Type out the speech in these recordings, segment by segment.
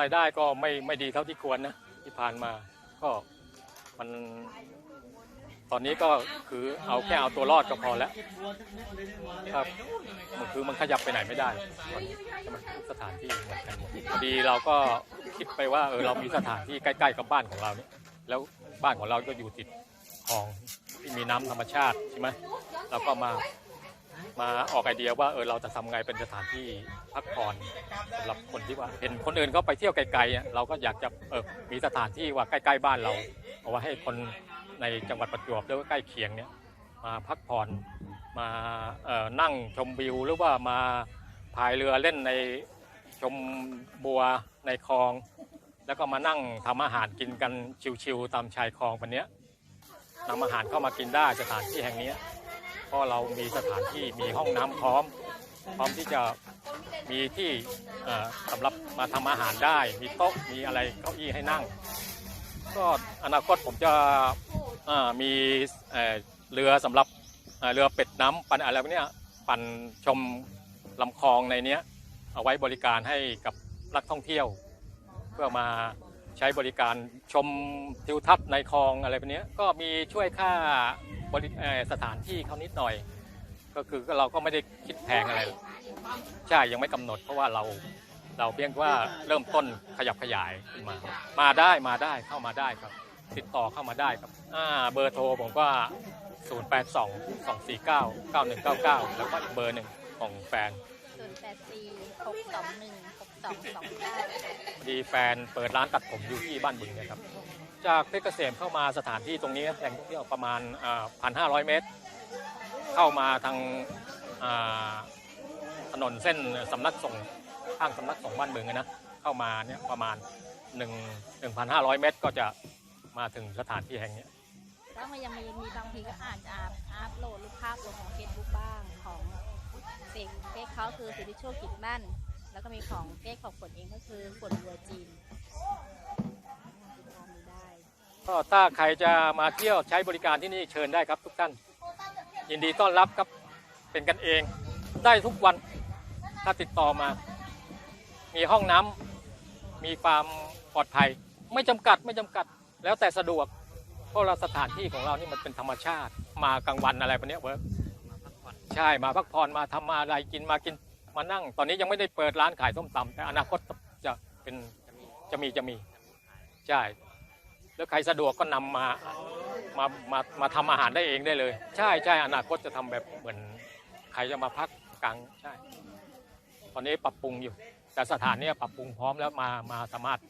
รายได้ก็ไม่ไม่ดีเท่าที่ควรนะที่ผ่านมา ก็มัน ตอนนี้ก็คือเอาแค่เอาตัวรอดก็พอแล้วครับมันคือมันขยับไปไหนไม่ได้ตอนนี้ใช่ไหมทุกสถานที่เหมือนกันหมดพอดีเราก็คิดไปว่าเออเรามีสถานที่ใกล้ๆกับบ้านของเราเนี่ยแล้วบ้านของเราก็อยู่ติดคลองที่มีน้ำธรรมชาติใช่ไหมเราก็มา มาออกไอเดียว่าเออเราจะทำไงเป็นสถานที่พักผ่อนสำหรับคนที่ว่า เห็นคนอื่นเขาไปเที่ยวไกลๆอะเราก็อยากจะเออมีสถานที่ว่าใกล้ๆบ้านเรา เอาไว้ให้คนในจังหวัดประจวบหรือว่าใกล้เคียงเนี่ยมาพักผ่อนมาเอ่อนั่งชมวิวหรือว่ามาพายเรือเล่นในชมบัวในคลอง แล้วก็มานั่งทำอาหารกินกันชิวๆตามชายคลองวันเนี้ยนำอาหารเข้ามากินได้สถานที่แห่งนี้ ราะเรามีสถานที่มีห้องน้ำพร้อม พร้อมที่จะมีที่เอ่อสำหรับมาทำอาหารได้ มีโต๊ะมีอะไรเก้าอี้ให้นั่ง ก็อนาคตผมจะมีเรือสำหรับเรือเป็ดน้ำปั่นอะไรพวกนี้ปั่นชมลำคลองในเนี้ยเอาไว้บริการให้กับนักท่องเที่ยว เพื่อมาใช้บริการชมทิวทัศน์ในคลองอะไรแบบนี้ก็มีช่วยค่า บริเอ่อสถานที่เขานิดหน่อย ก็คือเราก็ไม่ได้คิดแพงอะไร ใช่ยังไม่กำหนด เพราะว่าเราเราเพียงว่าเริ่มต้นขยับขยายขึ้นมา มาได้มาได้เข้ามาได้ครับ ติดต่อเข้ามาได้ครับอ่าเบอร์โทรผมก็ 0 8 2 2 4 9 9 1 9 9 แล้วก็อีกเบอร์หนึ่งของแฟนศูนย์แปดสี่หกสองหนึ่งหกสองสองเก้าดีแฟนเปิดร้านตัดผมอยู่ที่บ้านบึงเนะครับ จากเพชรเกษมเข้ามาสถานที่ตรงนี้แหล่งท่องเที่ยวประมาณพันห้าร้อยเมตร เข้ามาทางถนนเส้นสำนักส่งข้างสำนักส่งบ้านบึงอะนะเข้ามาเนี่ยประมาณ1 1,500 เมตรก็จะมาถึงสถานที่แห่งนี้แล้วมันยังมีมีบางทีก็อาจจะอัพอัพโหลดรูปภาพลงของเฟซบุ๊กบ้างของเฟซเฟซเขาคือสิริโชคกิจมั่น แล้วก็มีของเฟซของฝนเองก็คือฝนวัวจีนติดตามได้ ก็ถ้าใครจะมาเที่ยวใช้บริการที่นี่เชิญได้ครับทุกท่าน ยินดีต้อนรับครับเป็นกันเอง ได้ทุกวันถ้าติดต่อมา มีห้องน้ำมีความปลอดภัย ไม่จำกัดไม่จำกัดแล้วแต่สะดวกเพราะเราสถานที่ของเรานี่มันเป็นธรรมชาติ มากลางวันอะไรแบบเนี้ยเวิร์กใช่มาพักผ่อนมาทำอะไรกินมากินมานั่ง ตอนนี้ยังไม่ได้เปิดร้านขายส้มตำแต่อนาคตจะเป็นจะมีจะมีใช่ แล้วใครสะดวกก็นำมามามามาทำอาหารได้เองได้เลย ใช่ใช่อนาคตจะทำแบบเหมือนใครจะมาพักกลางใช่ ตอนนี้ปรับปรุงอยู่ แต่สถานนี้ปรับปรุงพร้อมแล้วมามาสามารถ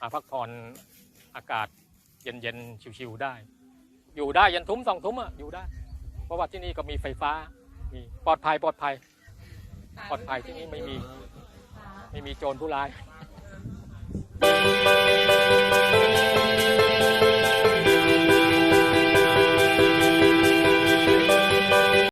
มาพักผ่อนอากาศเย็นเย็นๆชิวๆได้ อยู่ได้ยันทุ่มสองทุ่มอะอยู่ได้ เพราะว่าที่นี่ก็มีไฟฟ้ามีปลอดภัยปลอดภัย ปลอดภัยที่นี่ไม่มี ไม่มีโจรผู้ร้าย